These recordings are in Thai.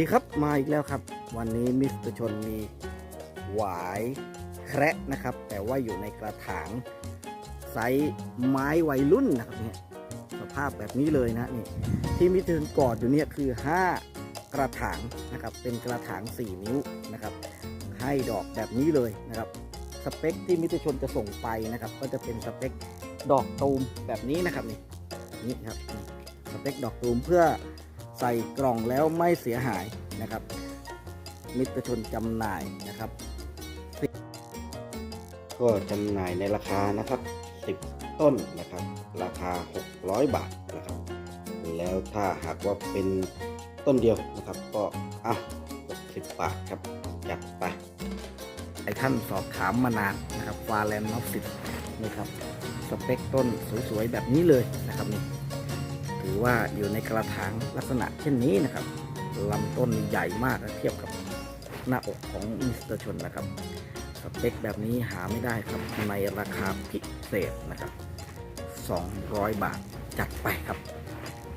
ดีครับมาอีกแล้วครับ วันนี้มิสเตอร์ชนมีหวายแคระนะครับ แต่ว่าอยู่ในกระถางไซส์ไม้วัยรุ่นนะครับเนี่ยสภาพแบบนี้เลยนะนี่ที่มิสเตอร์ชนกอดอยู่เนี่ยคือ 5 กระถางนะครับ เป็นกระถาง 4 นิ้วนะครับ ให้ดอกแบบนี้เลยนะครับสเปคที่มิสเตอร์ชนจะส่งไปนะครับ ก็จะเป็นสเปคดอกตูมแบบนี้นะครับนี่นี่ครับสเปคดอกตูมเพื่อ ใส่กล่องแล้วไม่เสียหายนะครับ มิตรชนจำหน่ายนะครับ ก็จำหน่ายในราคานะครับ 10 ต้นนะครับ ราคา 600 บาทนะครับ แล้วถ้าหากว่าเป็นต้นเดียวนะครับก็อะ60 บาทครับจัดไปไอ้ท่านสอบถามมานานนะครับฟาแลนด์นอฟสินี่ครับสเปคต้นสวยๆแบบนี้เลยนะครับนี่ ถือว่าอยู่ในกระถางลักษณะเช่นนี้นะครับลำต้นใหญ่มากเทียบกับหน้าอกของมิสเตอร์ชนนะครับสเปคแบบนี้หาไม่ได้ครับในราคาพิเศษนะครับ 200 บาทจัดไปครับ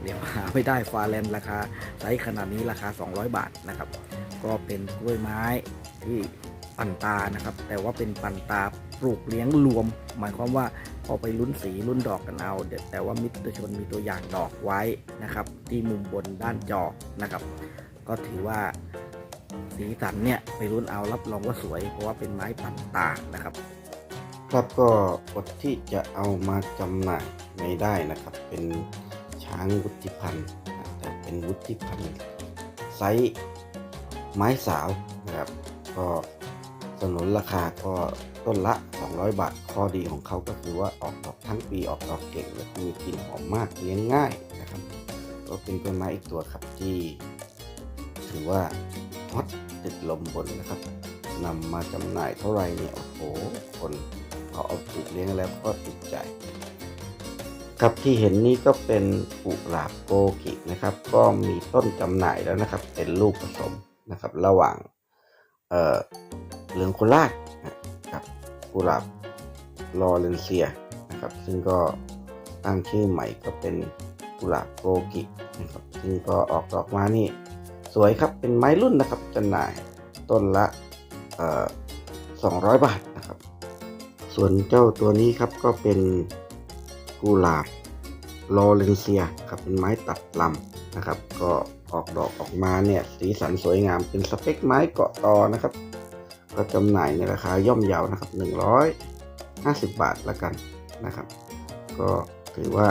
เดี๋ยวหาไม่ได้ฟาแลนราคาไซส์ขนาดนี้ราคา 200 บาทนะครับ ก็เป็นกล้วยไม้ที่ปันตานะครับ แต่ว่าเป็นปันตาปลูกเลี้ยงรวม หมายความว่า พอไปลุ้นสีลุ้นดอกกันเอาเดี๋ยวแต่ว่ามิตรชนมีตัวอย่างดอกไว้นะครับ ที่มุมบนด้านจอนะครับ ก็ถือว่าสีสันเนี่ยไปลุ้นเอารับรองว่าสวย เพราะว่าเป็นไม้ปันตานะครับ ครับก็อดที่จะเอามาจำหน่ายไม่ได้นะครับ เป็นช้างวุฒิพันธ์แต่เป็นวุฒิพันธ์ไซส์ไม้สาวนะครับ ก็สนุนราคาก็ต้นละ 200 บาท ข้อดีของเขาก็คือว่าออกดอกทั้งปีออกดอกเก่งและมีกลิ่นหอมมากเลี้ยงง่ายนะครับ ก็เป็นต้นไม้อีกตัวครับที่ ถือว่าฮอตติดลมบนนะครับนำมาจำหน่ายเท่าไรเนี่ย โอ้โห คนเขาเอาปลูกเลี้ยงแล้วก็ติดใจ ครับที่เห็นนี้ก็เป็นกุหลาบโกกินะครับ ก็มีต้นจำหน่ายแล้วนะครับ เป็นลูกผสมนะครับ ระหว่าง เอ่อเหลืองโคราช กุหลาบลอเรนเซียนะครับ ซึ่งก็ตั้งชื่อใหม่ก็เป็นกุหลาบโกกินะครับ ซึ่งก็ออกดอกมานี่ สวยครับ เป็นไม้รุ่นนะครับจำหน่ายต้นละเอ่อ200บาทนะครับ ส่วนเจ้าตัวนี้ครับก็เป็นกุหลาบลอเรนเซียครับเป็นไม้ตัดลำนะครับ ก็ออกดอกออกมาเนี่ยสีสันสวยงามเป็นสเปคไม้เกาะตอนะครับ ก็จำหน่ายในราคาย่อมเยาวนะครับ 150 บาทละกันนะครับ ก็ถือว่า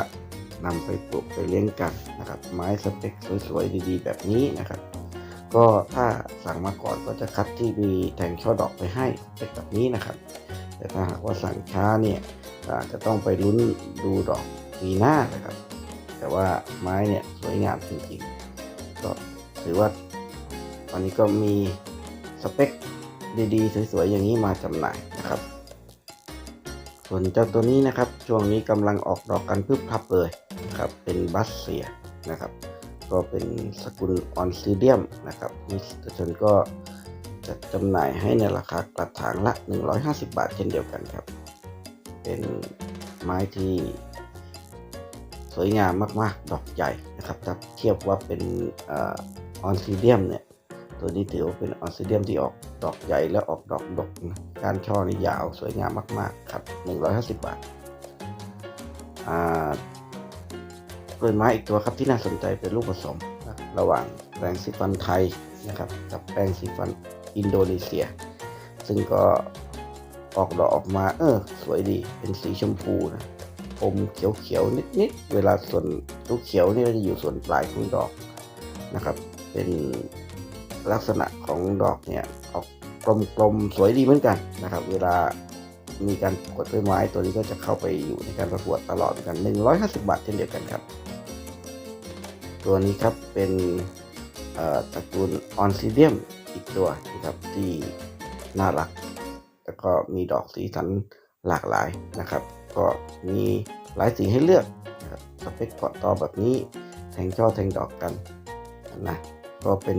นำไปปลูกไปเลี้ยงกันนะครับ ไม้สเปคสวยๆดีๆ แบบนี้นะครับ ก็ถ้าสั่งมาก่อนก็จะคัดที่มีแทงช่อดอกไปให้เป็นแบบนี้นะครับ แต่ถ้าหากว่าสั่งช้าเนี่ยอาจจะต้องไปลุ้นดูดอกปีหน้านะครับ แต่ว่าไม้เนี่ยสวยงามจริงๆก็ถือว่าวันนี้ก็มีสเปค ดีๆ สวยๆ อย่างนี้มาจำหน่ายนะครับ ส่วนเจ้าตัวนี้นะครับ ช่วงนี้กำลังออกดอกกันพึบพับเลยนะครับ เป็นบัสเซียนะครับ ก็เป็นสกุลออนซิเดียมนะครับมิสเตอร์ชนก็จะจำหน่ายให้ในราคากระถางละ 150 บาทเช่นเดียวกันครับ เป็นไม้ที่สวยงามมากๆ ดอกใหญ่นะครับถ้าเทียบว่าเป็นออนซิเดียมเนี่ย ตัวนี้ถือว่าเป็นออนซิเดียมที่ออกดอกใหญ่และออกดอกดกนะการช่อนี่ยาวสวยงามมาก ๆ ครับ 150 บาทอ่ากล้วยไม้อีกตัวครับที่น่าสนใจเป็นลูกผสม ระหว่างแปรงสีฟันไทยนะครับกับแปรงสีฟันอินโดนีเซีย ซึ่งก็ออกดอกออกมา เออ สวยดีเป็นสีชมพูนะอมเขียวๆนิดๆเวลาส่วนลูกเขียวนี่ก็จะอยู่ส่วนปลายของดอกนะครับ เป็น ลักษณะของดอกเนี่ยออกกลมๆสวยดีเหมือนกันนะครับ เวลามีการประกวดกล้วยไม้ตัวนี้ก็จะเข้าไปอยู่ในการประกวดตลอดเหมือนกัน 150 บาทเช่นเดียวกันครับ ตัวนี้ครับเป็นตระกูลออนซิเดียมอีกตัวนะครับที่น่ารัก แล้วก็มีดอกสีสันหลากหลายนะครับ ก็มีหลายสีให้เลือกนะครับสเปคเกาะตอแบบนี้แทงช่อแทงดอกกันนะก็เป็น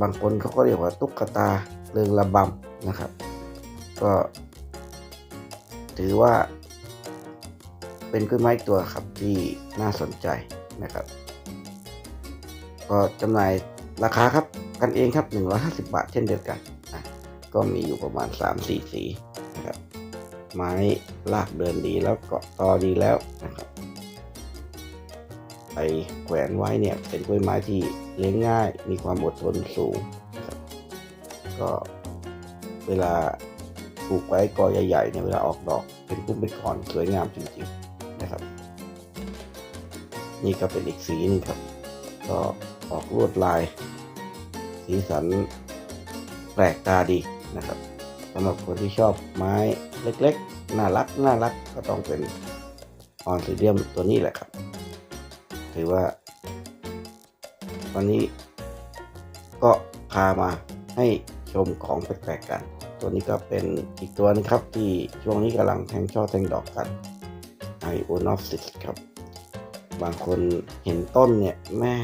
บางคนเขาก็เรียกว่าตุ๊กตาเรืองระบำนะครับ ก็ถือว่า เป็นกล้วยไม้ตัวครับที่น่าสนใจนะครับ ก็จำหน่ายราคาครับกันเองครับ 150 บาทเช่นเดียวกันอะก็มีอยู่ประมาณ 3-4 สีนะครับ ไม้ลากเดินดีแล้วเกาะตอดีแล้วนะครับ ไปแขวนไว้เนี่ยเป็นกล้วยไม้ที่เลี้ยงง่าย มีความอดทนสูงครับก็เวลาปลูกไว้กอใหญ่ๆเนี่ยเวลาออกดอก เป็นพุ่มเป็นก้อนสวยงามจริงๆนะครับ นี่ก็เป็นอีกสีนึงครับ ก็ออกลวดลาย สีสันแปลกตาดีนะครับสำหรับคนที่ชอบไม้เล็กๆ น่ารักน่ารักก็ต้องเป็นออนซิเดียมตัวนี้แหละครับ ถือว่า วันนี้ก็พามาให้ชมของแปลกๆกัน ตัวนี้ก็เป็นอีกตัวนึงครับ ที่ช่วงนี้กำลังแทงช่อแทงดอกกันไอโอนอฟซิสครับ บางคนเห็นต้นเนี่ยแม่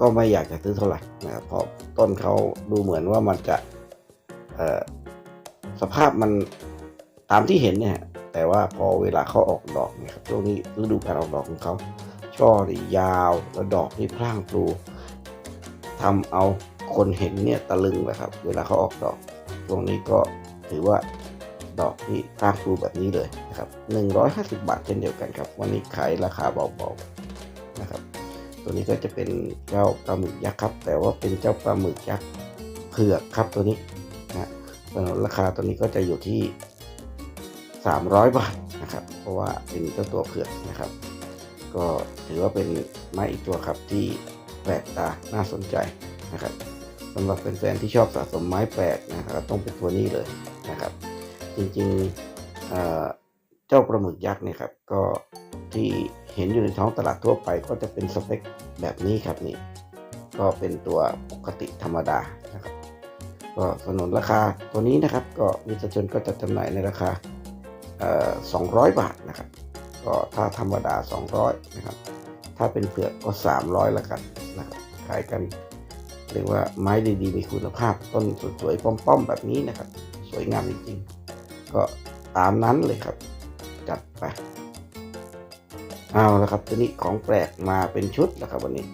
ก็ไม่อยากจะซื้อเท่าไหร่นะครับเพราะต้นเขาดูเหมือนว่ามันจะสภาพมันตามที่เห็นเนี่ยแต่ว่าพอเวลาเขาออกดอกเนี่ยครับช่วงนี้ฤดูการออกดอกของเขา ช่อนี่ยาวแล้วดอกนี่พร่างพลูทำเอาคนเห็นเนี่ยตะลึงเลยครับ เวลาเขาออกดอกช่วงนี้ก็ถือว่าดอกที่พร่างพลูแบบนี้เลยนะครับ150 บาทเช่นเดียวกันครับ วันนี้ขายราคาเบาๆนะครับ ตัวนี้ก็จะเป็นเจ้าปลาหมึกยักษ์ครับ แต่ว่าเป็นเจ้าปลาหมึกยักษ์เผือกครับตัวนี้นะส่วนราคาตัวนี้ก็จะอยู่ที่ 300 บาทนะครับ เพราะว่าเป็นเจ้าตัวเผือกนะครับ ก็ถือว่าเป็นไม้อีกตัวครับที่แปลกตาน่าสนใจนะครับสำหรับแฟนๆที่ชอบสะสมไม้แปลกนะครับต้องเป็นตัวนี้เลยนะครับ จริงๆเเจ้าปลาหมึกยักษ์เนี่ยครับก็ที่เห็นอยู่ในท้องตลาดทั่วไป ก็จะเป็นสเปคแบบนี้ครับนี่ก็เป็นตัวปกติธรรมดานะครับก็สนนราคาตัวนี้นะครับ ก็มิสชนก็จะจำหน่ายในราคา 200 บาทนะครับ ก็ถ้าธรรมดา 200 นะครับ ถ้าเป็นเผือกก็ 300ละกันนะครับขายกัน เรียกว่าไม้ดีๆ มีคุณภาพต้นสวยๆป้อมๆ แบบนี้นะครับ สวยงามจริงๆ ก็ตามนั้นเลยครับ จัดไป เอาละครับตัวนี้ของแปลกมาเป็นชุดแล้วครับวันนี้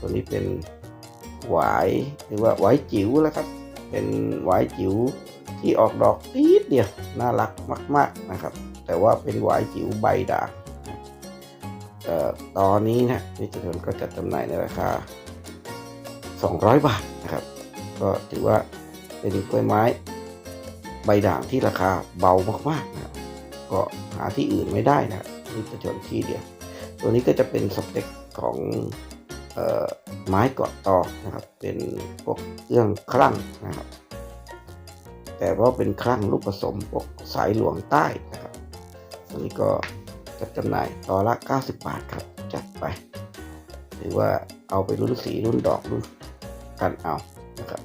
ตัวนี้เป็นหวายหรือว่าหวายจิ๋วแล้วครับ เป็นหวายจิ๋วที่ออกดอกตีดเดียว น่ารักมาก ๆนะครับ แต่ว่าเป็นหวายจิ๋วใบด่างออตอนนี้นะนิติชนก็จัดจำหน่ายในราคา 200 บาทนะครับ ก็ถือว่าเป็นกล้วยไม้ใบด่างที่ราคาเบามากๆนะครับก็หาที่อื่นไม่ได้นะนิติชนที่เดียว ตัวนี้ก็จะเป็นสเปคของออไม้เกาะตอนะครับ เป็นพวกเครื่องคลั่งนะครับ แต่ว่าเป็นคลั่งลูกผสมพวกสายหลวงใต้นะครับ ตัวนี้ก็จัดจำหน่ายต่อละ 90 บาทครับ จัดไป หรือว่าเอาไปรุ่นสีรุ่นดอกรุ่นกันเอานะครับ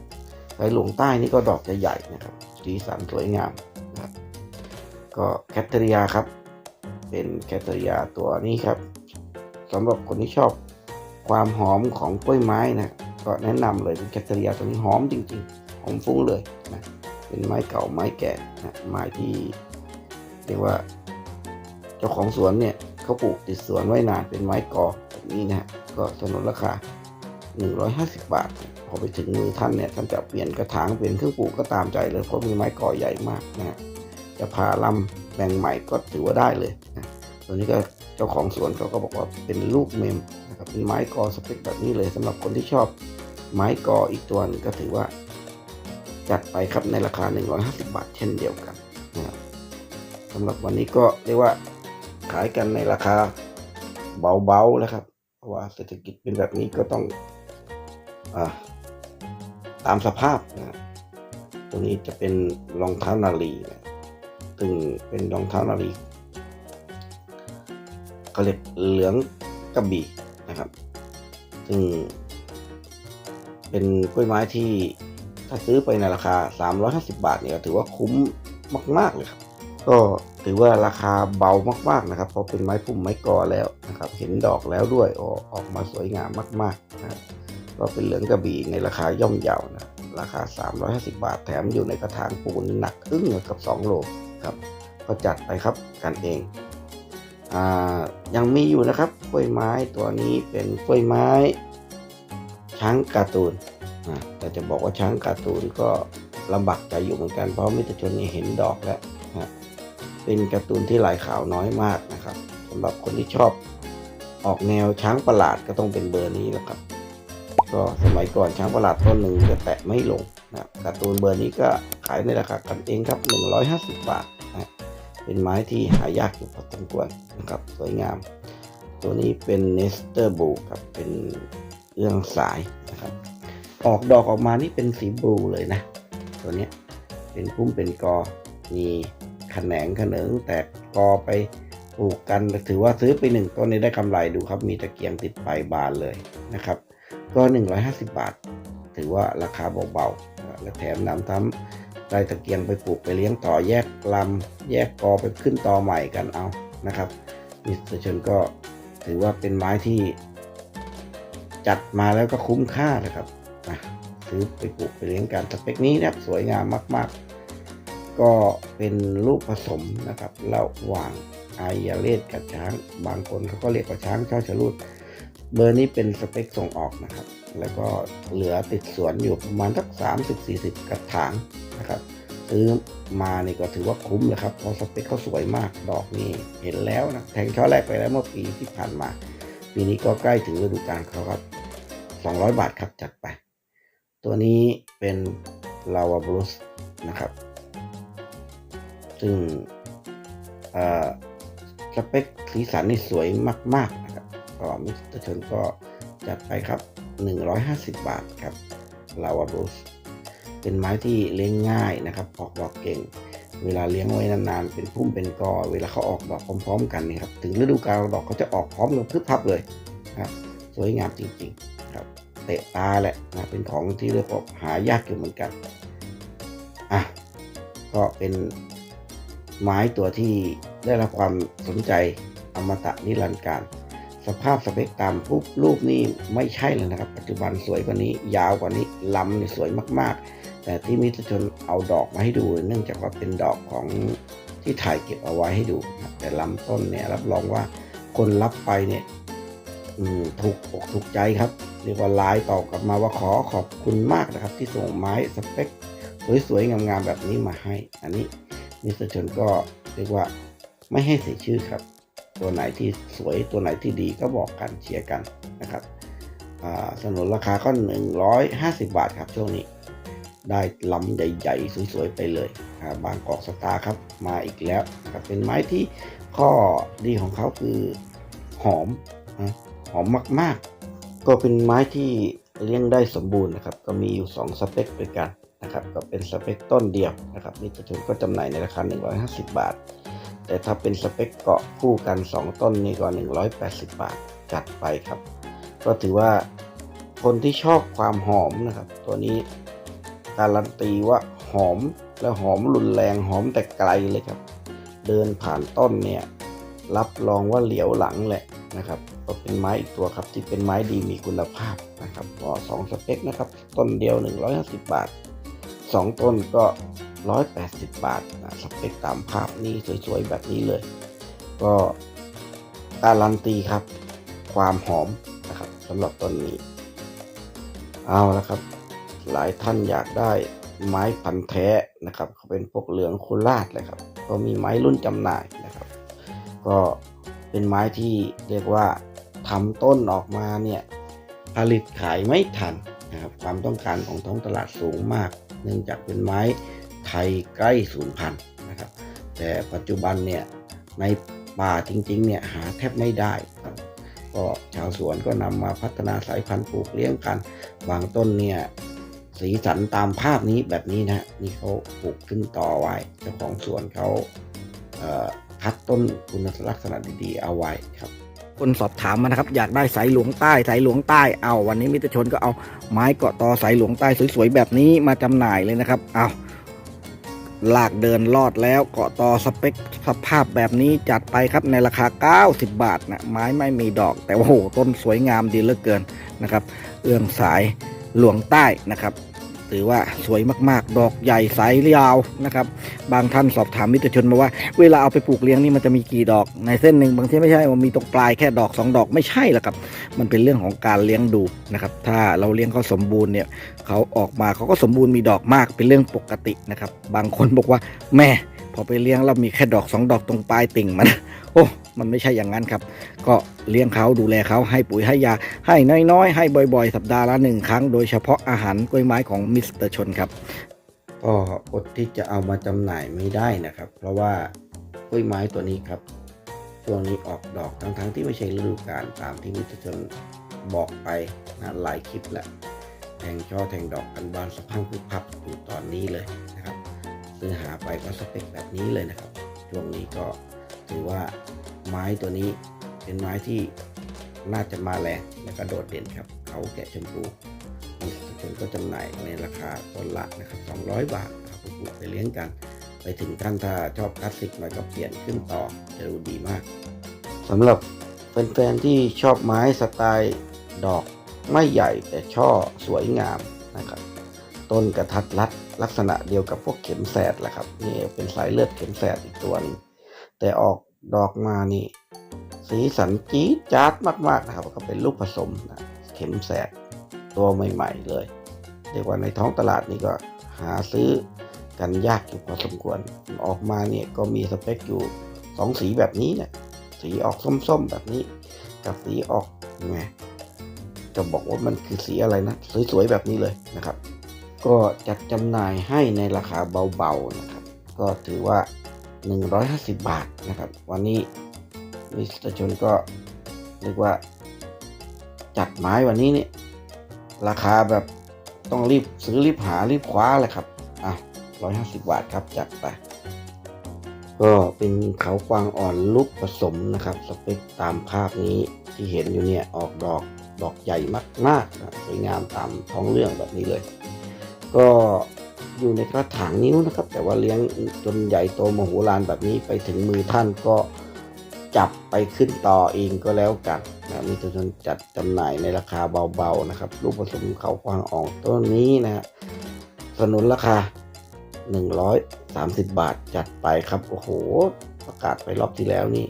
สายหลวงใต้นี่ก็ดอกจะใหญ่นะครับ สีสันสวยงามนะครับก็แคทเทอริยาครับ เป็นแคทเทอริยาตัวนี้ครับสำหรับคนที่ชอบความหอมของกล้วยไม้นะก็แนะนำเลยเป็นแคทเทอริยาตัวนี้หอมจริง ๆ หอมฟุ้งเลยนะเป็นไม้เก่าไม้แก่นะไม้ที่เรียกว่า เจ้าของสวนเนี่ยเขาปลูกติดสวนไว้นานเป็นไม้กอแบบนี้นะฮะก็สนนราคา 150 บาท พอไปถึงมือท่านเนี่ยท่านจะเปลี่ยนกระถางเปลี่ยนเครื่องปลูกก็ตามใจเลยเพราะมีไม้กอใหญ่มากนะฮะจะพาลำแบ่งใหม่ก็ถือว่าได้เลยนะตัวนี้ก็เจ้าของสวนเขาก็บอกว่าเป็นลูกเมมนะครับเป็นไม้กอสเปคแบบนี้เลยสำหรับคนที่ชอบไม้กออีกตัวหนึงก็ถือว่า จัดไปครับในราคา 150 บาท เช่นเดียวกันนะครับสำหรับวันนี้ก็เรียกว่า ขายกันในราคาเบาๆแล้วครับ เพราะว่าเศรษฐกิจเป็นแบบนี้ก็ต้องอตามสภาพนะตัวนี้จะเป็นรองเท้านาลีนะซึ่งเป็นรองเท้านาลีเขาเรียกเหลืองกระบี่นะครับ ซึ่ง เป็นกล้วยไม้ที่ถ้าซื้อไปในราคา 350 บาทเนี่ยถือว่าคุ้มมาก ๆ เลยครับ ก็ ถือว่าราคาเบามากๆนะครับ เพราะเป็นไม้พุ่มไม้กอแล้วนะครับ เห็นดอกแล้วด้วยออกออกมาสวยงามมากๆนะครับก็เป็นเหลืองกระบี่ในราคาย่อมเยาวนะราคา 350 บาทแถมอยู่ในกระถางปูนหนักอึ้งกับ 2 โลครับ ก็จัดไปครับกันเองอ่ายังมีอยู่นะครับกล้วยไม้ตัวนี้เป็นกล้วยไม้ ช้างการ์ตูนแต่จะบอกว่าช้างการ์ตูนก็ลำบากใจอยู่เหมือนกันเพราะมิตรชนนี่เห็นดอกแล้ว เป็นการ์ตูนที่ลายขาวน้อยมากนะครับสำหรับคนที่ชอบออกแนวช้างประหลาดก็ต้องเป็นเบอร์นี้แหละครับ ก็สมัยก่อนช้างประหลาดต้นหนึ่งจะแตะไม่ลงนะการ์ตูนเบอร์นี้ก็ขายในราคากันเองครับ 150 บาทนะเป็นไม้ที่หายากอยู่พอสมควรนะครับ สวยงาม ตัวนี้เป็นเนสเตอร์บูครับเป็นเรื่องสายนะครับ ออกดอกออกมานี่เป็นสีบลูเลยนะ ตัวนี้เป็นพุ่มเป็นกอมี แขนงแขนงแตกกอไปปลูกกัน ถือว่าซื้อไปหนึ่งต้นนี้ได้กำไรดูครับ มีตะเกียงติดปลายบานเลยนะครับ ก็ 150 บาท ถือว่าราคาเบาๆและแถมนำทั้งได้ตะเกียงไปปลูกไปเลี้ยงต่อแยกลำแยกกอไปขึ้นต่อใหม่กันเอานะครับมิสเตอร์ชนก็ถือว่าเป็นไม้ที่จัดมาแล้วก็คุ้มค่านะครับซื้อไปปลูกไปเลี้ยงกันสเปคนี้นะครับสวยงามมาก ๆ ก็เป็นลูกผสมนะครับระหว่างไอยาเลสกับช้าง บางคนเขาก็เรียกว่าช้างเช่าชะลูดเบอร์นี้เป็นสเปคส่งออกนะครับ แล้วก็เหลือติดสวนอยู่ประมาณสัก30 40 กระถางนะครับซื้อมานี่ก็ถือว่าคุ้มเลยครับเพราะสเปคเขาสวยมากดอกนี่เห็นแล้วนะแทงช่อแรกไปแล้วเมื่อปีที่ผ่านมา ปีนี้ก็ใกล้ถึงฤดูกาลเขาครับ 200 บาทครับจัดไป ตัวนี้เป็นลาวาบลูสนะครับ ซึ่งเอ่อสเปคสีสันนี่สวยมาก ๆ นะครับก็มิสเตอร์ชนก็จัดไปครับ 150 บาทครับลาวาบลูสเป็นไม้ที่เลี้ยงง่ายนะครับ ออกดอกเก่ง เวลาเลี้ยงไว้นานๆ เป็นพุ่มเป็นกอ เวลาเขาออกดอกพร้อม ๆ กันนี่ครับ ถึงฤดูกาลดอกเขาจะออกพร้อมกันพึบพับเลยนะครับ สวยงามจริงๆ ครับ เตะตาแหละนะ เป็นของที่เรียกว่าหายากอยู่เหมือนกัน อะ ก็เป็น ไม้ตัวที่ได้รับความสนใจอมตะนิรันดร์การ สภาพสเปคตามปุ๊บรูปนี่ไม่ใช่เลยนะครับ ปัจจุบันสวยกว่านี้ ยาวกว่านี้ลำนี่สวยมากๆ แต่ที่มิตรชนเอาดอกมาให้ดู เนื่องจากว่าเป็นดอกของที่ถ่ายเก็บเอาไว้ให้ดู แต่ลำต้นเนี่ยรับรองว่าคนรับไปเนี่ยถูกอกถูกใจครับ เรียกว่าไลน์ตอบกลับมาว่าขอขอบคุณมากนะครับ ที่ส่งไม้สเปคสวยๆงามๆแบบนี้มาให้ อันนี้ มิสเตอร์ชนก็เรียกว่าไม่ให้เสียชื่อครับ ตัวไหนที่สวยตัวไหนที่ดีก็บอกกันเชียร์กันนะครับสนุนราคาก็ 150 บาทครับช่วงนี้ ได้ลำใหญ่ๆ สวยๆ ไปเลยาบางกอกสตาร์ครับมาอีกแล้วครับเป็นไม้ที่ข้อดีของเขาคือหอมหอมมากๆ ก็เป็นไม้ที่เลี้ยงได้สมบูรณ์นะครับ ก็มีอยู่ 2 สเปคด้วยกัน นะครับก็เป็นสเปคต้นเดียวนะครับนี่จะถึงก็จำหน่ายในราคา 150 บาท แต่ถ้าเป็นสเปคเกาะคู่กัน 2 ต้นนี่ก็ 180 บาทจัดไปครับ ก็ถือว่าคนที่ชอบความหอมนะครับ ตัวนี้การันตีว่าหอมและหอมรุนแรงหอมแต่ไกลเลยครับ เดินผ่านต้นเนี่ยรับรองว่าเหลียวหลังแหละนะครับ ก็เป็นไม้อีกตัวครับที่เป็นไม้ดีมีคุณภาพนะครับก็สองสเปคนะครับ ต้นเดียว 150 บาท 2 ต้นก็ 180 บาทนะสเปคตามภาพนี้สวยๆ แบบนี้เลย ก็การันตีครับ ความหอมนะครับสำหรับต้นนี้ เอาละครับ หลายท่านอยากได้ไม้พันธุ์แท้นะครับเขาเป็นพวกเหลืองโคราชเลยครับ ก็มีไม้รุ่นจำหน่ายนะครับ ก็เป็นไม้ที่เรียกว่าทำต้นออกมาเนี่ยผลิตขายไม่ทันนะครับความต้องการของท้องตลาดสูงมาก เนื่องจากเป็นไม้ไทยใกล้สูญพันธุ์นะครับ แต่ปัจจุบันเนี่ยในป่าจริงๆเนี่ยหาแทบไม่ได้ก็ชาวสวนก็นำมาพัฒนาสายพันธุ์ปลูกเลี้ยงกัน บางต้นเนี่ยสีสันตามภาพนี้แบบนี้นะนี่เขาปลูกขึ้นต่อไว้เจ้าของสวนเขาเอ่อคัดต้นคุณลักษณะดีๆเอาไว้ครับ คนสอบถามมานะครับ อยากได้สายหลวงใต้สายหลวงใต้เอาวันนี้มิตรชนก็เอาไม้เกาะตอสายหลวงใต้สวยๆแบบนี้มาจำหน่ายเลยนะครับเอาลากเดินลอดแล้วเกาะตอสเปคสภาพแบบนี้จัดไปครับในราคา 90 บาทนะไม้ไม่มีดอกแต่ว่าโหต้นสวยงามดีเหลือเกินนะครับ เอื้องสายหลวงใต้นะครับ ถือว่าสวยมากๆ ดอกใหญ่สายยาวนะครับ บางท่านสอบถามมิตรชนมาว่า เวลาเอาไปปลูกเลี้ยงนี่มันจะมีกี่ดอกในเส้นหนึ่งบางทีไม่ใช่ว่ามีตรงปลายแค่ดอกสองดอกไม่ใช่หรอกครับ มันเป็นเรื่องของการเลี้ยงดูนะครับ ถ้าเราเลี้ยงเขาสมบูรณ์เนี่ยเขาออกมาเขาก็สมบูรณ์มีดอกมากเป็นเรื่องปกตินะครับ บางคนบอกว่าแม่พอไปเลี้ยงแล้วมีแค่ดอกสองดอกตรงปลายติ่งมันโอ้ มันไม่ใช่อย่างนั้นครับ ก็เลี้ยงเขาดูแลเขาให้ปุ๋ยให้ยา ให้น้อยๆ ให้บ่อยๆ สัปดาห์ละหนึ่งครั้ง โดยเฉพาะอาหารกล้วยไม้ของมิสเตอร์ชนครับก็อดที่จะเอามาจำหน่ายไม่ได้นะครับ เพราะว่ากล้วยไม้ตัวนี้ครับช่วงนี้ออกดอกทั้งๆที่ไม่ใช่ฤดูกาลตามที่มิสเตอร์ชนบอกไปนะหลายคลิปแหล้วแทงช่อแทงดอกกันบานสะพังพึบพับอยู่ตอนนี้เลยนะครับซื้อหาไปก็สเปคแบบนี้เลยนะครับ ช่วงนี้ก็ถือว่า ไม้ตัวนี้เป็นไม้ที่น่าจะมาแรงและก็โดดเด่นครับ เขาแกะชมพูมิสเตอร์ชนก็จำหน่ายในราคาต้นละนะครับ 200 บาทครับปลูกไปเลี้ยงกัน ไปถึงขั้นถ้าชอบคลาสสิกหน่อยก็เปลี่ยนขึ้นต่อจะดูดีมากสำหรับแฟนๆที่ชอบไม้สไตล์ดอกไม่ใหญ่แต่ช่อสวยงามนะครับต้นกระทัดรัดลักษณะเดียวกับพวกเข็มแสดแหละครับนี่เป็นสายเลือดเข็มแสดอีกตัวนึงแต่ออก ดอกมานี่ สีสันจี๊ดจ๊าดมากๆนะครับ ก็เป็นลูกผสมนะเข็มแสดตัวใหม่ ๆ เลยเรียกว่าในท้องตลาดนี่ก็หาซื้อกันยากอยู่พอสมควรออกมาเนี่ยก็มีสเปคอยู่สองสีแบบนี้เนี่ยสีออกส้มๆแบบนี้ กับสีออกไงจะบอกว่ามันคือสีอะไรนะสวยๆแบบนี้เลยนะครับ ก็จัดจำหน่ายให้ในราคาเบาๆนะครับ ก็ถือว่า 150 บาทนะครับ วันนี้มิสเตอร์ชนก็เรียกว่าจัดไม้วันนี้เนี่ยราคาแบบต้องรีบซื้อรีบหารีบคว้าเลยครับ อะ 150 บาทครับจัดไป ก็เป็นเขากวางอ่อนลูกผสมนะครับ สเปคตามภาพนี้ที่เห็นอยู่เนี่ยออกดอกดอกใหญ่มากๆสวยงามตามท้องเรื่องแบบนี้เลย ก็ อยู่ในกระถางนิ้วนะครับ แต่ว่าเลี้ยงจนใหญ่โตมโหฬารแบบนี้ไปถึงมือท่านก็จับไปขึ้นต่อเองก็แล้วกันนะมีตัวชนจัดจำหน่ายในราคาเบาๆนะครับลูกผสมเขาควางอ่องต้นนี้นะฮะสนุนราคา 130 บาทจัดไปครับโอ้โห ประกาศไปรอบที่แล้วนี่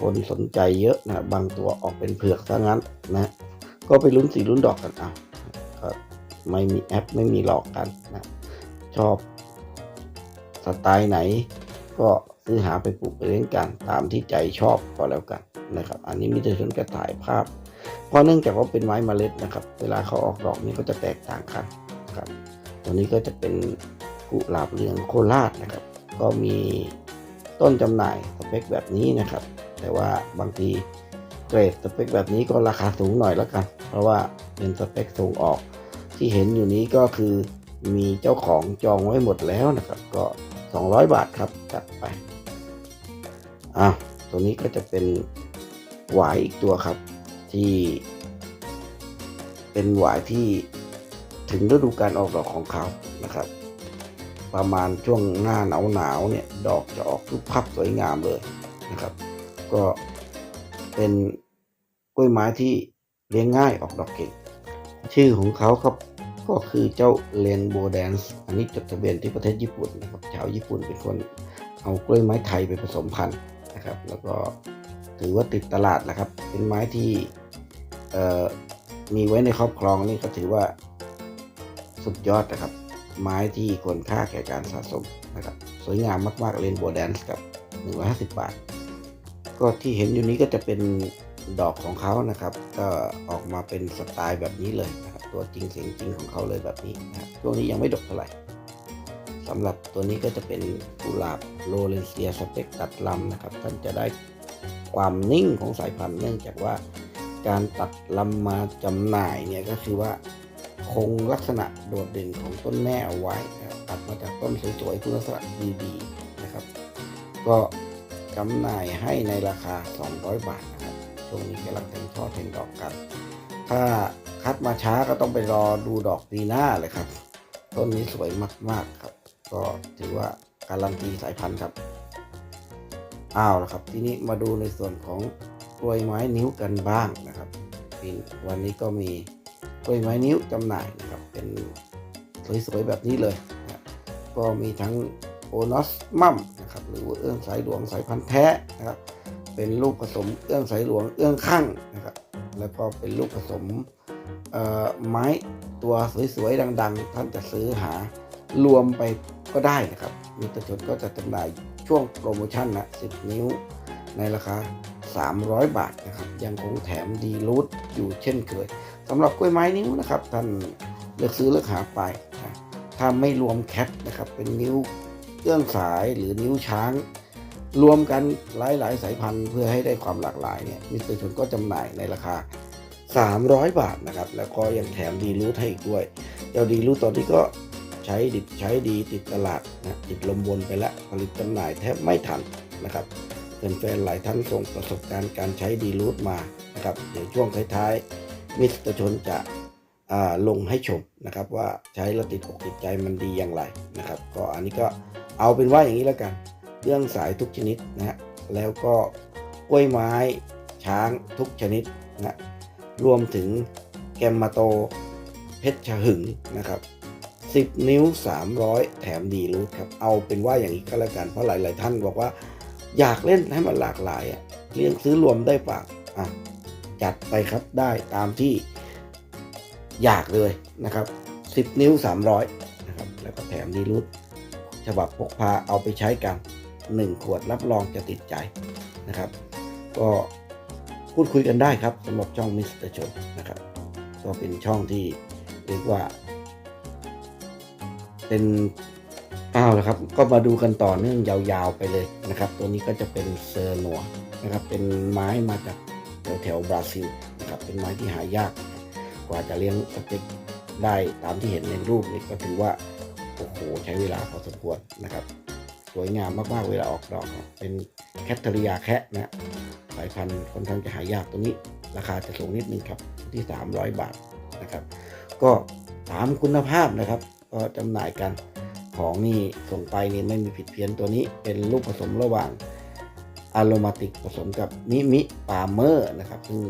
คนสนใจเยอะนะบางตัวออกเป็นเผือกซะงั้นนะก็ไปลุ้นสีลุ้นดอกกันเอาไม่มีแอปไม่มีหลอกกันนะ ชอบสไตล์ไหน ก็ซื้อหาไปปลูกไปเลี้ยงกัน ตามที่ใจชอบก็แล้วกันนะครับ อันนี้มิตรชนก็ถ่ายภาพ เพราะเนื่องจากว่าเป็นไม้เมล็ดนะครับ เวลาเขาออกดอกนี่ก็จะแตกต่างกันครับตัวนี้ก็จะเป็นกุหลาบเหลืองโคราชนะครับ ก็มีต้นจำหน่ายสเปคแบบนี้นะครับ แต่ว่าบางทีเกรดสเปคแบบนี้ก็ราคาสูงหน่อยแล้วกัน เพราะว่าเป็นสเปคส่งออกที่เห็นอยู่นี้ก็คือ มีเจ้าของจองไว้หมดแล้วนะครับ ก็ 200 บาทครับจัดไปอะตัวนี้ก็จะเป็นหวายอีกตัวครับ ที่ เป็นหวายที่ถึงฤดูการออกดอกของเขานะครับ ประมาณช่วงหน้าหนาวหนาวเนี่ย ดอกจะออกทุกพับสวยงามเลยนะครับ ก็เป็นกล้วยไม้ที่เลี้ยงง่ายออกดอกเก่ง ชื่อของเขาครับ ก็คือเจ้าเลนโบแดนส์อันนี้จดทะเบียนที่ประเทศญี่ปุ่นนะครับชาวญี่ปุ่นเป็นคนเอากล้วยไม้ไทยไปผสมพันธุ์นะครับ แล้วก็ถือว่าติดตลาดนะครับ เป็นไม้ที่มีไว้ในครอบครองนี่ก็ถือว่าสุดยอดนะครับ ไม้ที่ควรค่าแก่การสะสมนะครับ สวยงามมากๆเลนโบแดนส์กับ 150 บาท ก็ที่เห็นอยู่นี้ก็จะเป็นดอกของเขานะครับ ก็ออกมาเป็นสไตล์แบบนี้เลยนะ ตัวจริงเสียงจริงของเขาเลยแบบนี้นะครับช่วงนี้ยังไม่ดกเท่าไหร่สำหรับตัวนี้ก็จะเป็นกุหลาบโรเลนเซียสเปกตัดลำนะครับ ท่านจะได้ความนิ่งของสายพันธุ์เนื่องจากว่าการตัดลำมาจำหน่ายเนี่ยก็คือว่าคงลักษณะโดดเด่นของต้นแม่เอาไว้ตัดมาจากต้นสวยๆคุณลักษณะดีๆนะครับ ก็จำหน่ายให้ในราคา 200 บาทนะครับช่วงนี้กำลังแทงช่อแทงดอกกัน ถ้า คัดมาช้าก็ต้องไปรอดูดอกปีหน้าเลยครับ ต้นนี้สวยมาก ๆครับ ก็ถือว่าการันตีสายพันธุ์ครับอ้าวแล้วครับ ทีนี้มาดูในส่วนของกล้วยไม้นิ้วกันบ้างนะครับวันนี้ก็มีกล้วยไม้นิ้วจำหน่ายนะครับ เป็นสวยๆแบบนี้เลยนะก็มีทั้งโอนอสมัมนะครับหรือว่าเอื้องสายหลวงสายพันธุ์แท้นะครับ เป็นลูกผสมเอื้องสายหลวงเอื้องข้างนะครับ แล้วก็เป็นลูกผสม ไม้ตัวสวยๆ ดัง ๆ ท่านจะซื้อหารวมไปก็ได้นะครับมิตรชนก็จะจำหน่ายช่วงโปรโมชั่นนะ10 นิ้ว ในราคา 300 บาทนะครับ ยังคงแถมดีรูทอยู่เช่นเคยสำหรับกล้วยไม้นิ้วนะครับ ท่านเลือกซื้อเลือกหาไปนะถ้าไม่รวมแคปนะครับเป็นนิ้วเอื้องสายหรือนิ้วช้าง รวมกันหลายๆ สายพันธุ์เพื่อให้ได้ความหลากหลายเนี่ยมิสเตอร์ชนก็จำหน่ายในราคา 300 บาทนะครับ แล้วก็ยังแถมดีรูทให้อีกด้วย เจ้าดีรูทตอนนี้ก็ใช้ดิบใช้ดีติดตลาดนะติดลมบนไปแล้วผลิตจำหน่ายแทบไม่ทันนะครับแฟนๆหลายท่านส่งประสบการณ์การใช้ดีรูทมานะครับเดี๋ยวช่วงท้ายๆ มิสเตอร์ชนจะลงให้ชมนะครับว่าใช้แล้วติดอกติดใจมันดีอย่างไรนะครับ ก็อันนี้ก็เอาเป็นว่าอย่างนี้แล้วกัน เรื่องสายทุกชนิดนะฮะแล้วก็กล้วยไม้ช้างทุกชนิดนะ รวมถึงแกมมาโตเพชรฉหึงนะครับ 10 นิ้ว 300 แถมดีรูทครับ เอาเป็นว่าอย่างนี้ก็แล้วกัน เพราะหลาย ๆ ท่านบอกว่า อยากเล่นให้มันหลากหลายอะเลี้ยงซื้อรวมได้ปะอะจัดไปครับได้ตามที่อยากเลยนะครับ 10 นิ้ว 300นะครับแล้วก็แถมดีรูทฉบับพกพาเอาไปใช้กัน 1 ขวดรับรองจะติดใจนะครับ ก็ พูดคุยกันได้ครับสำหรับช่องมิสเตอร์ชนนะครับก็เป็นช่องที่เรียกว่า เป็นอ้าวแล้วครับ ก็มาดูกันต่อเนื่องยาวๆไปเลยนะครับ ตัวนี้ก็จะเป็นเซอร์นัวนะครับ เป็นไม้มาจากแถวๆบราซิลนะครับเป็นไม้ที่หายาก กว่าจะเลี้ยงสเต็กได้ตามที่เห็นในรูปนี่ก็ถือว่าโอ้โหใช้เวลาพอสมควรนะครับ วยงามมากๆเวลาออกดอก เป็นแคทเทอริยาแคะนะสายพันธุ์ค่อนข้างจะหายากตรงนี้ ราคาจะสูงนิดนึงครับที่ 300 บาทนะครับ ก็ตามคุณภาพนะครับ ก็จำหน่ายกันของนี่ส่งไปนี่ไม่มีผิดเพี้ยนตัวนี้เป็นลูกผสมระหว่างอะโรมาติกผสมกับมิมิปาเมอร์นะครับซึ่ง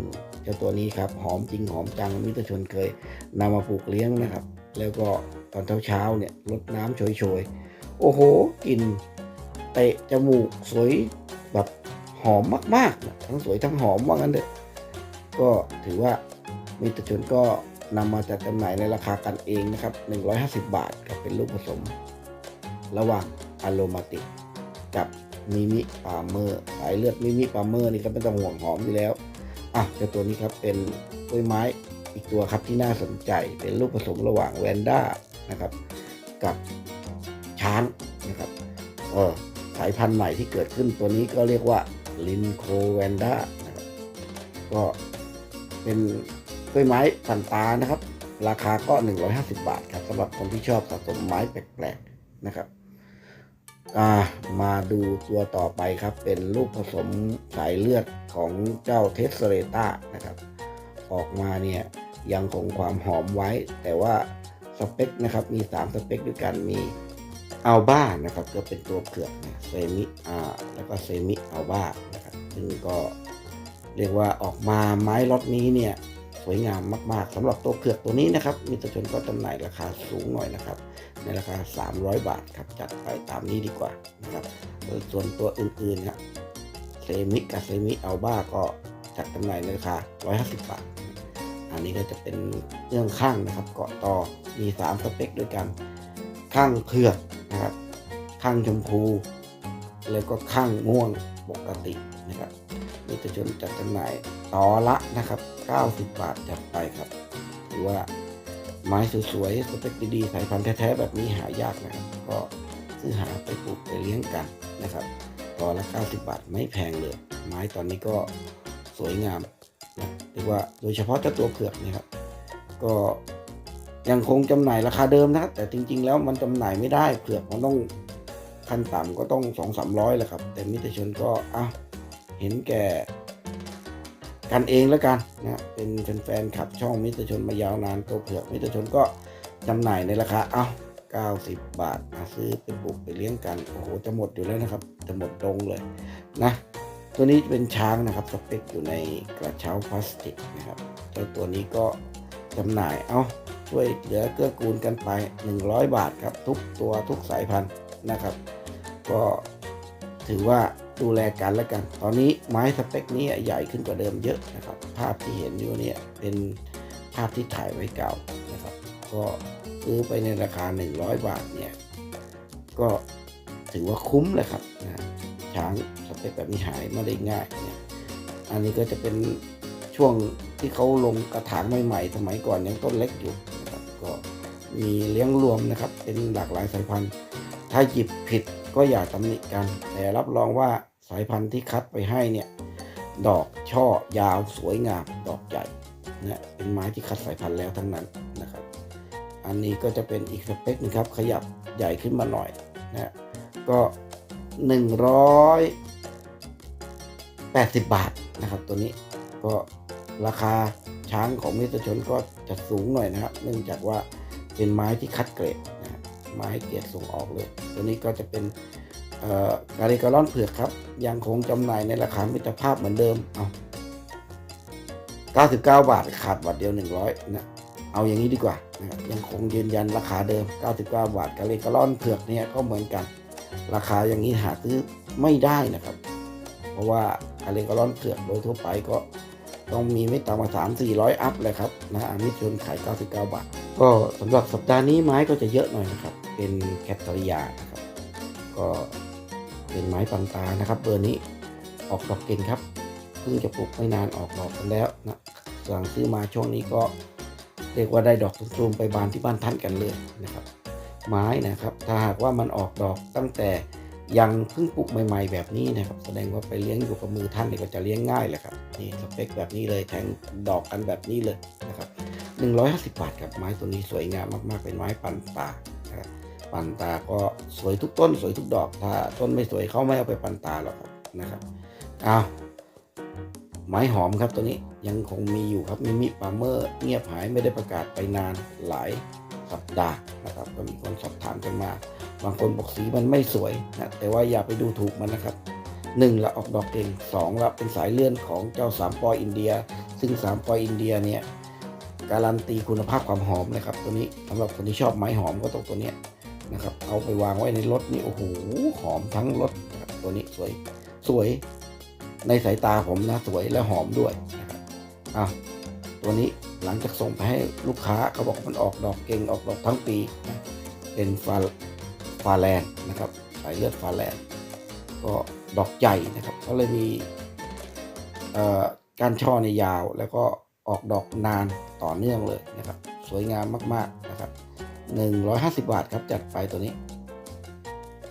เจ้าตัวนี้ครับหอมจริงหอมจังมิตรชนเคยนำมาปลูกเลี้ยงนะครับ แล้วก็ตอนเช้าๆเนี่ยรดน้ำโชยๆ โอ้โหกลิ่น เตะจมูกสวยแบบหอมมากๆนะทั้งสวยทั้งหอมว่างั้นเถอะก็ถือว่ามิตรชนก็นำมาจัดจำหน่ายในราคากันเองนะครับ 150 บาทครับเป็นลูกผสม ระหว่างอะโรมาติกกับมิมิปาเมอร์สายเลือดมิมิปาเมอร์นี่ก็ไม่ต้องห่วงหอมอยู่แล้วอะเจ้าตัวนี้ครับเป็นกล้วยไม้อีกตัวครับที่น่าสนใจเป็นลูกผสมระหว่างแวนด้านะครับ กับช้างนะครับเออ สายพันธุ์ใหม่ที่เกิดขึ้นตัวนี้ก็เรียกว่าลินโคแวนด้านะครับก็เป็นกล้วยไม้พันตานะครับ ราคาก็ 150 บาทครับสำหรับคนที่ชอบสะสมไม้แปลกๆนะครับมาดูตัวต่อไปครับ เป็นลูกผสมสายเลือดของเจ้าเทสเรต้านะครับ ออกมาเนี่ยยังคงความหอมไว้ แต่ว่าสเปคนะครับมี 3 สเปคด้วยกันมี อัลบ้านะครับก็เป็นตัวเผือกนะเซมิอาแล้วก็เซมิอัลบ้านะครับซึ่งก็เรียกว่าออกมาไม้ล็อตนี้เนี่ยสวยงามมาก ๆสำหรับตัวเผือกตัวนี้นะครับมิตรชนก็จำหน่ายราคาสูงหน่อยนะครับ ในราคา 300 บาทครับจัดไปตามนี้ดีกว่านะครับส่วนตัวอื่นๆนะเซมิกับเซมิอัลบ้าก็จัดจำหน่ายในราคา 150 บาท อันนี้ก็จะเป็นเรื่องข้างนะครับ เกาะต่อมี 3 สเปคด้วยกัน ข้างเผือกนะครับ ข้างชมพู แล้วก็ข้างม่วงปกตินะครับมิตรชนจัดจำหน่ายต่อละนะครับ 90 บาทจัดไปครับถือว่าไม้สวยๆสเปคดีๆสายพันธุ์แท้ๆแบบนี้หายากนะครับ ก็ซื้อหาไปปลูกไปเลี้ยงกันนะครับต่อละ 90 บาทไม่แพงเลย ไม้ตอนนี้ก็สวยงามนะเรียกว่าโดยเฉพาะเจ้าตัวเผือกนะครับ ก็ ยังคงจำหน่ายราคาเดิมนะครับแต่จริง ๆ แล้วมันจำหน่ายไม่ได้เผือกมันต้องขั้นต่ำก็ต้องสองสามร้อยแหละครับ แต่มิตรชนก็อ้าเห็นแก่กันเองแล้วกันนะเป็นแฟนๆขับช่องมิตรชนมายาวนานตัวเผือกมิตรชนก็จำหน่ายในราคาเอ้า90 บาทมาซื้อเป็นปลูกไปเลี้ยงกันโอ้โหจะหมดอยู่แล้วนะครับ จะหมดตรงเลยนะตัวนี้เป็นช้างนะครับสเปคอยู่ในกระเช้าพลาสติกนะครับเจ้าตัวนี้ก็จำหน่ายเอ้า ช่วยเหลือเกื้อกูลกันไป 100 บาทครับทุกตัวทุกสายพันธุ์นะครับ ก็ถือว่าดูแลกันแล้วกัน ตอนนี้ไม้สเปคนี้ใหญ่ขึ้นกว่าเดิมเยอะนะครับ ภาพที่เห็นอยู่เนี่ยเป็นภาพที่ถ่ายไว้เก่านะครับ ก็ซื้อไปในราคา 100 บาทเนี่ยก็ถือว่าคุ้มเลยครับนะช้างสเปคแบบนี้หายไม่ได้ง่ายเนี่ยอันนี้ก็จะเป็นช่วงที่เขาลงกระถางใหม่ๆ สมัยก่อนยังต้นเล็กอยู่ มีเลี้ยงรวมนะครับ เป็นหลากหลายสายพันธุ์ ถ้าหยิบผิดก็อย่าตำหนิกัน แต่รับรองว่าสายพันธุ์ที่คัดไปให้เนี่ย ดอกช่อยาวสวยงาม ดอกใหญ่นะเป็นไม้ที่คัดสายพันธุ์แล้วทั้งนั้นนะครับ อันนี้ก็จะเป็นอีกสเปคหนึงครับ ขยับใหญ่ขึ้นมาหน่อยนะก็ 180 บาทนะครับ ตัวนี้ก็ราคาช้างของมิตรชนก็จะสูงหน่อยนะครับ เนื่องจากว่า เป็นไม้ที่คัดเกรดนะไม้เกรดส่งออกเลย ตัวนี้ก็จะเป็นการิกาลอนเผือกครับ ยังคงจำหน่ายในราคามิตรภาพเหมือนเดิมเอา99 บาทขาดบาทเดียว 100นะเอาอย่างนี้ดีกว่านะยังคงยืนยันราคาเดิม 99 บาทกาเลกาลอนเผือกเนี่ยก็เหมือนกัน ราคาอย่างนี้หาซื้อไม่ได้นะครับ เพราะว่ากาเลกาลอนเผือกโดยทั่วไปก็ต้องมีไม่ต่ำกว่า3 400 อัพเลยครับนะมิชนขาย 99 บาท ก็สำหรับสัปดาห์นี้ไม้ก็จะเยอะหน่อยนะครับ เป็นแคทเทอริยานะครับ ก็เป็นไม้ปังตานะครับ เบอร์นี้ออกดอกเก่งครับ เพิ่งจะปลูกไม่นานออกดอกกันแล้วนะสั่งซื้อมาช่วงนี้ก็เรียกว่าได้ดอกตูมๆไปบานที่บ้านท่านกันเลยนะครับ ไม้นะครับ ถ้าหากว่ามันออกดอกตั้งแต่ยังเพิ่งปลูกใหม่ ๆ แบบนี้นะครับ แสดงว่าไปเลี้ยงอยู่กับมือท่านเนี่ยก็จะเลี้ยงง่ายเลยครับนี่สเปคแบบนี้เลยแทงดอกกันแบบนี้เลยนะครับ 150 บาทครับไม้ตัวนี้สวยงามมากๆ เป็นไม้ปันตานะครับปันตาก็สวยทุกต้น สวยทุกดอกถ้าต้นไม่สวยเขาไม่เอาไปปันตาหรอกนะครับเอาไม้หอมครับตัวนี้ยังคงมีอยู่ครับมิมิปาเมอร์เงียบหายไม่ได้ประกาศไปนานหลายสัปดาห์นะครับก็มีคนสอบถามกันมา บางคนบอกสีมันไม่สวยนะแต่ว่าอย่าไปดูถูกมันนะครับหนึ่งละออกดอกเก่งสองละเป็นสายเลื่อนของเจ้าสามปออินเดีย ซึ่งสามปออินเดียเนี่ย การันตีคุณภาพความหอมนะครับตัวนี้สำหรับคนที่ชอบไม้หอมก็ต้องตัวเนี้ยนะครับ เอาไปวางไว้ในรถนี่โอ้โหหอมทั้งรถนะครับตัวนี้สวยสวยในสายตาผมนะสวยและหอมด้วยนะครับอะตัวนี้หลังจากส่งไปให้ลูกค้าเขาบอกมันออกดอกเก่งออกดอกทั้งปีนะเป็นฟาฟาแลนนะครับสายเลือดฟาแลนก็ดอกใหญ่นะครับเขาเลยมีการช่อในยาวแล้วก็ ออกดอกนานต่อเนื่องเลยนะครับ สวยงามมากๆนะครับ 150 บาทครับจัดไปตัวนี้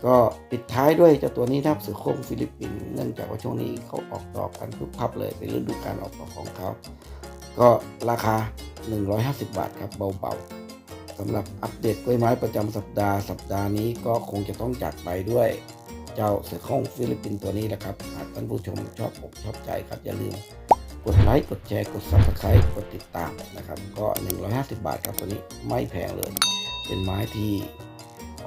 ก็ปิดท้ายด้วยเจ้าตัวนี้นะครับสือโคร่งฟิลิปปินส์เนื่องจากว่าช่วงนี้เขาออกดอกกันทุกพับเลยเป็นฤดูการออกดอกของเขาก็ราคา 150 บาทครับเบาๆสำหรับอัปเดตกล้วยไม้ประจำสัปดาห์สัปดาห์นี้ก็คงจะต้องจากไปด้วยเจ้าเสือโคร่งฟิลิปปินส์ตัวนี้แหละครับหากท่านผู้ชมชอบอกชอบใจครับอย่าลืม กดไลค์กดแชร์กด subscribe กดติดตามนะครับ ก็ 150 บาทครับตัวนี้ไม่แพงเลย เป็นไม้ที่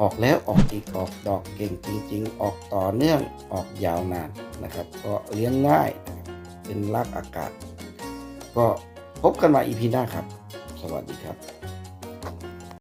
ออกแล้วออกอีกออกดอกเก่งจริง ๆ ออกต่อเนื่องออกยาวนานนะครับ ก็เลี้ยงง่ายเป็นรักอากาศ ก็พบกันมาอีพีหน้าครับ สวัสดีครับ